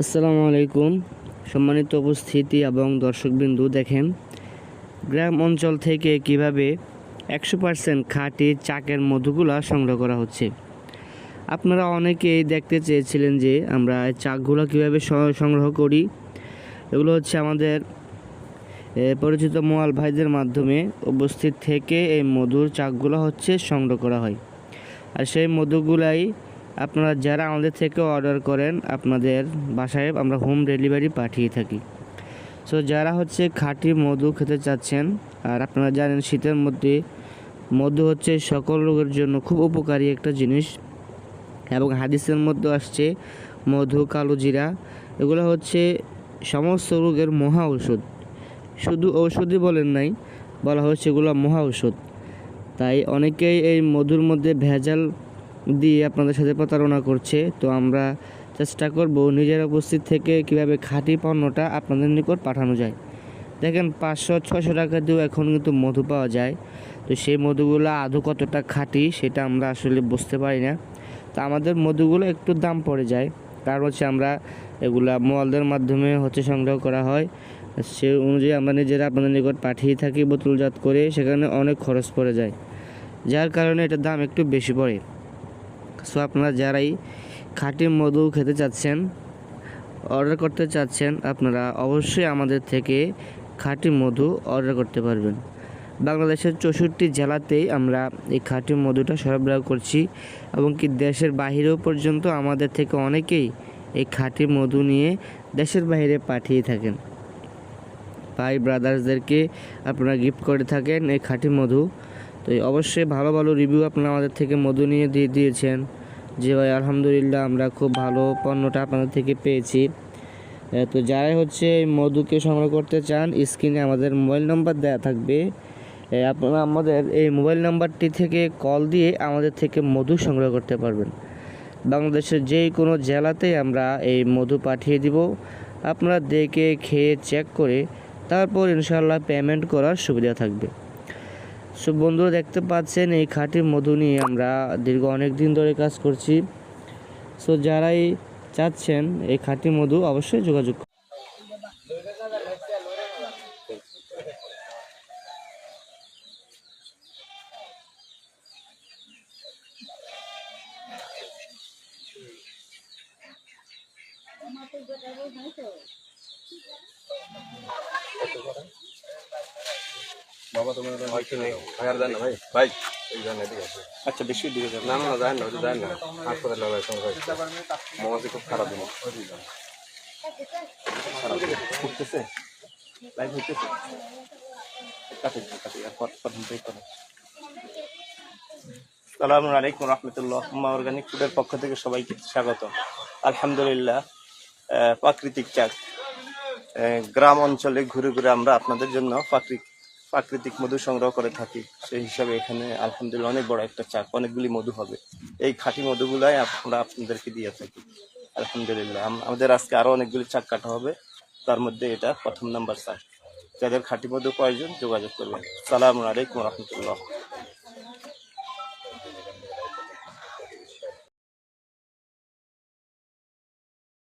আসসালামু আলাইকুম। সম্মানিত উপস্থিতি এবং দর্শকবিন্দু, দেখেন, গ্রাম অঞ্চল থেকে কীভাবে একশো পার্সেন্ট খাঁটি চাকের মধুগুলা সংগ্রহ করা হচ্ছে। আপনারা অনেকেই দেখতে চেয়েছিলেন যে আমরা চাকগুলো কীভাবে সংগ্রহ করি। এগুলো হচ্ছে আমাদের পরিচিত মোয়াল ভাইদের মাধ্যমে উপস্থিত থেকে এই মধুর চাকগুলো হচ্ছে সংগ্রহ করা হয়। আর সেই মধুগুলাই আপনারা যারা আমাদের থেকে অর্ডার করেন, আপনাদের বাসায় আমরা হোম ডেলিভারি পাঠিয়ে থাকি। সো যারা হচ্ছে খাঁটি মধু খেতে চাচ্ছেন, আর আপনারা জানেন শীতের মধ্যে মধু হচ্ছে সকল রোগের জন্য খুব উপকারী একটা জিনিস। এবং হাদিসের মধ্যে আসছে মধু, কালো জিরা, এগুলো হচ্ছে সমস্ত রোগের মহা ঔষধ। শুধু ঔষধই বলেন নাই, বলা হচ্ছে এগুলো মহা ঔষধ। তাই অনেকেই এই মধুর মধ্যে ভেজাল দিয়ে আপনাদের সাথে প্রতারণা করছে। তো আমরা চেষ্টা করব নিজের উপস্থিত থেকে কীভাবে খাঁটি পণ্যটা আপনাদের নিকট পাঠানো যায়। দেখেন, পাঁচশো ছশো টাকা দিয়েও এখন কিন্তু মধু পাওয়া যায়। তো সেই মধুগুলো আদৌ কতটা খাঁটি সেটা আমরা আসলে বুঝতে পারি না। তো আমাদের মধুগুলো একটু দাম পড়ে যায়। কারণ হচ্ছে আমরা এগুলা মলদের মাধ্যমে হচ্ছে সংগ্রহ করা হয়। সে অনুযায়ী আমরা নিজেরা আপনাদের নিকট পাঠিয়ে থাকি বোতলজাত করে, সেখানে অনেক খরচ পড়ে যায়। যার কারণে এটার দাম একটু বেশি পড়ে। সো আপনারা যারাই খাঁটি মধু খেতে চাচ্ছেন অর্ডার করতে চাচ্ছেন, আপনারা অবশ্যই আমাদের থেকে খাঁটি মধু অর্ডার করতে পারবেন। বাংলাদেশের চৌষট্টি জেলাতেই আমরা এই খাঁটি মধুটা সরবরাহ করছি এবং কি দেশের বাহিরেও পর্যন্ত আমাদের থেকে অনেকেই এই খাঁটি মধু নিয়ে দেশের বাইরে পাঠিয়ে থাকেন। ভাই ব্রাদার্সদেরকে আপনারা গিফট করে থাকেন এই খাঁটি মধু। তো অবশ্যই ভালো ভালো রিভিউ আপনারা আমাদের থেকে মধু নিয়ে দিয়ে দিয়েছেন। যে ভাই, আলহামদুলিল্লাহ আমরা খুব ভালো পণ্যটা আপনাদের থেকে পেয়েছি। তো যারাই হচ্ছে মধুকে সংগ্রহ করতে চান, স্ক্রিনে আমাদের মোবাইল নাম্বার দেওয়া থাকবে। আপনারা আমাদের এই মোবাইল নাম্বারটি থেকে কল দিয়ে আমাদের থেকে মধু সংগ্রহ করতে পারবেন। বাংলাদেশের যে কোনো জেলাতেই আমরা এই মধু পাঠিয়ে দিব। আপনারা দেখে খেয়ে চেক করে তারপর ইনশাল্লাহ পেমেন্ট করার সুবিধা থাকবে। সো বন্ধুরা দেখতে পাচ্ছেন, এই খাঁটি মধু নিয়ে আমরা দীর্ঘ অনেক দিন ধরে কাজ করছি সো যারাই চাচ্ছেন এই খাঁটি মধু অবশ্যই যোগাযোগ করুন। বাবা তোমার হয়তো নেই? ভাই আর না ভাই। ভাই। এই। আচ্ছা বেশি দিকে যাবেন না না না না ওটা না। হাসপাতালে ভাই সঙ্গে ভাই। খুব খারাপ দিন। ফুটতেছে লাইভ হইতেছে? কাটে কাটে আর কত কত ব্রেক করো? সালামু আলাইকুম রহমতুল্লাহ। উম্মা অর্গানিক ফুডের পক্ষ থেকে সবাইকে স্বাগত। আলহামদুলিল্লাহ প্রাকৃতিক আহ, গ্রাম অঞ্চলে ঘুরে ঘুরে আমরা আপনাদের জন্য প্রাকৃতিক প্রাকৃতিক মধু সংগ্রহ করে থাকি। সেই হিসাবে এখানে আলহামদুলিল্লাহ অনেক বড় একটা চাক, অনেকগুলি মধু হবে। এই খাঁটি মধুগুলাই আমরা আপনাদেরকে দিয়ে থাকি। আলহামদুলিল্লাহ আমাদের আজকে আরও অনেকগুলি চাক কাটা হবে। তার মধ্যে এটা প্রথম নাম্বার চাক। যাদের খাঁটি মধু প্রয়োজন যোগাযোগ করবেন। সালামু আলাইকুম রহমতুল্লাহ।